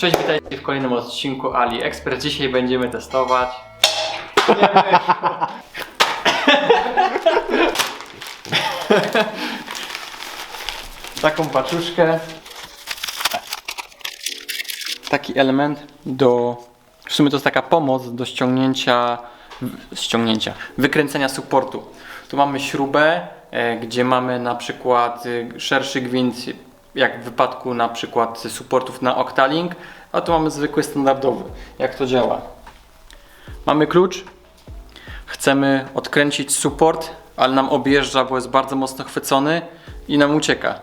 Cześć, witajcie w kolejnym odcinku AliExpress. Dzisiaj będziemy testować. Taką paczuszkę. Taki element do. W sumie to jest taka pomoc do ściągnięcia. ściągnięcia. Wykręcenia supportu. Tu mamy śrubę, e, gdzie mamy na przykład e, szerszy gwint, jak w wypadku na przykład supportów na Octalink, a tu mamy zwykły standardowy. Jak to działa? Mamy klucz, chcemy odkręcić support, ale nam objeżdża, bo jest bardzo mocno chwycony i nam ucieka.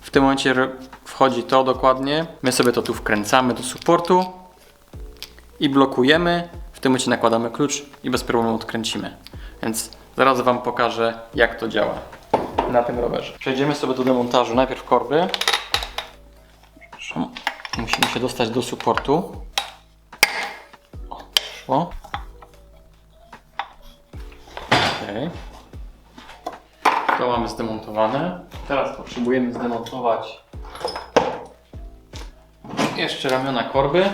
W tym momencie wchodzi to dokładnie. My sobie to tu wkręcamy do supportu i blokujemy. W tym momencie nakładamy klucz i bez problemu odkręcimy. Więc zaraz Wam pokażę, jak to działa na tym rowerze. Przejdziemy sobie do demontażu. Najpierw korby. Musimy się dostać do supportu. O, szło. Okej. To mamy zdemontowane. Teraz potrzebujemy zdemontować jeszcze ramiona korby.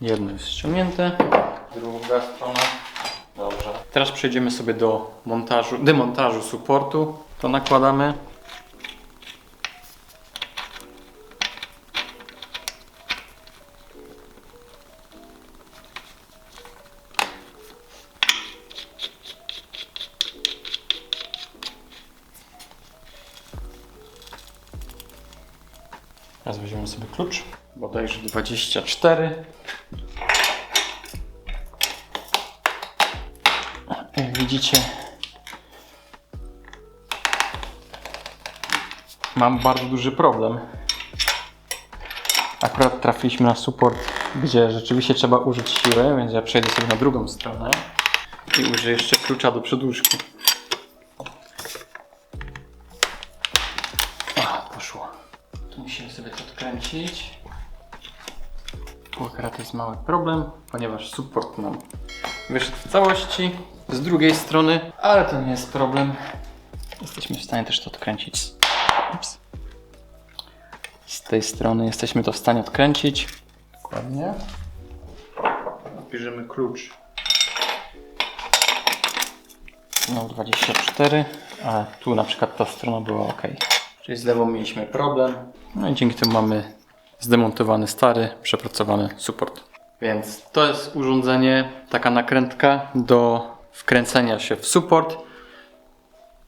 Jedno jest ściągnięte, druga strona. Dobrze. Teraz przejdziemy sobie do montażu, demontażu supportu. To nakładamy. Teraz weźmiemy sobie klucz. Bodajże 24. Jak widzicie, mam bardzo duży problem. Akurat trafiliśmy na support, gdzie rzeczywiście trzeba użyć siły, więc ja przejdę sobie na drugą stronę i użyję jeszcze klucza do przedłużki. O, poszło. Tu musimy sobie to odkręcić. Tu akurat jest mały problem, ponieważ support nam wyszedł w całości z drugiej strony, ale to nie jest problem. Jesteśmy w stanie też to odkręcić. Ups. Z tej strony jesteśmy to w stanie odkręcić. Dokładnie. Bierzemy klucz. No 24, a tu na przykład ta strona była ok. Czyli z lewą mieliśmy problem. No i dzięki temu mamy zdemontowany stary, przepracowany support. Więc to jest urządzenie, taka nakrętka do wkręcenia się w support,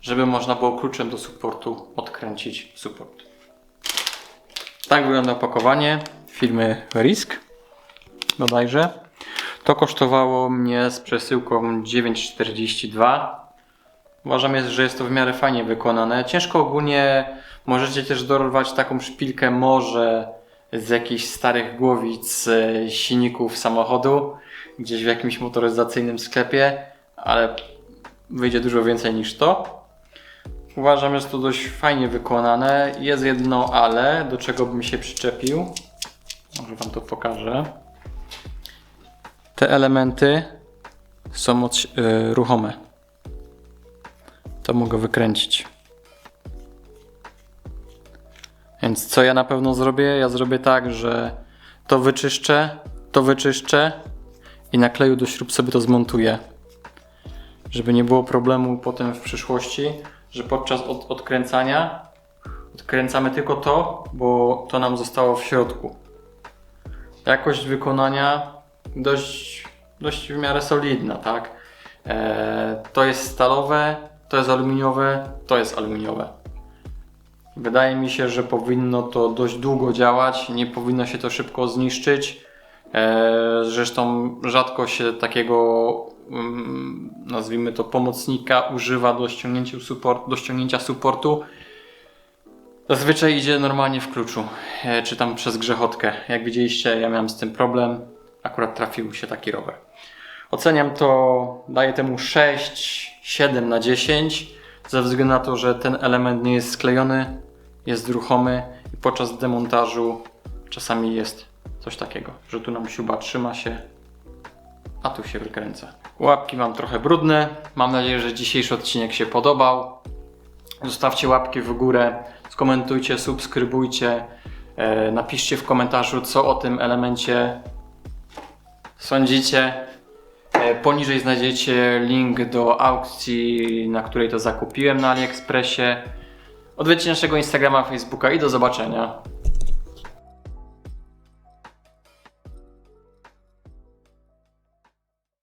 żeby można było kluczem do supportu odkręcić support. Tak wygląda opakowanie firmy Risk bodajże. To kosztowało mnie z przesyłką 9,42. Uważam, jest, że jest to w miarę fajnie wykonane. Ciężko ogólnie możecie też dorwać taką szpilkę może z jakichś starych głowic e, silników samochodu gdzieś w jakimś motoryzacyjnym sklepie, ale wyjdzie dużo więcej niż to. Uważam, że jest to dość fajnie wykonane. Jest jedno ale, do czego bym się przyczepił. Może Wam to pokażę. Te elementy są od, e, ruchome. To mogę wykręcić. Więc co ja na pewno zrobię? Ja zrobię tak, że to wyczyszczę, to wyczyszczę i na kleju do śrub sobie to zmontuję. Żeby nie było problemu potem w przyszłości, że podczas od, odkręcania odkręcamy tylko to, bo to nam zostało w środku. Jakość wykonania dość, dość w miarę solidna, tak? Eee, to jest stalowe, to jest aluminiowe, to jest aluminiowe. Wydaje mi się, że powinno to dość długo działać, nie powinno się to szybko zniszczyć. E, Zresztą rzadko się takiego, mm, nazwijmy to, pomocnika używa do ściągnięcia, support, do ściągnięcia supportu. Zazwyczaj idzie normalnie w kluczu, e, czy tam przez grzechotkę. Jak widzieliście, ja miałem z tym problem. Akurat trafił się taki rower. Oceniam to, daję temu 6, 7 na 10, ze względu na to, że ten element nie jest sklejony, jest ruchomy i podczas demontażu czasami jest coś takiego, że tu nam śruba trzyma się a tu się wykręca. Łapki mam trochę brudne. Mam nadzieję, że dzisiejszy odcinek się podobał. Zostawcie łapki w górę, skomentujcie, subskrybujcie. E, napiszcie w komentarzu, co o tym elemencie sądzicie. E, Poniżej znajdziecie link do aukcji, na której to zakupiłem na AliExpressie. Odwiedźcie naszego Instagrama, Facebooka i do zobaczenia.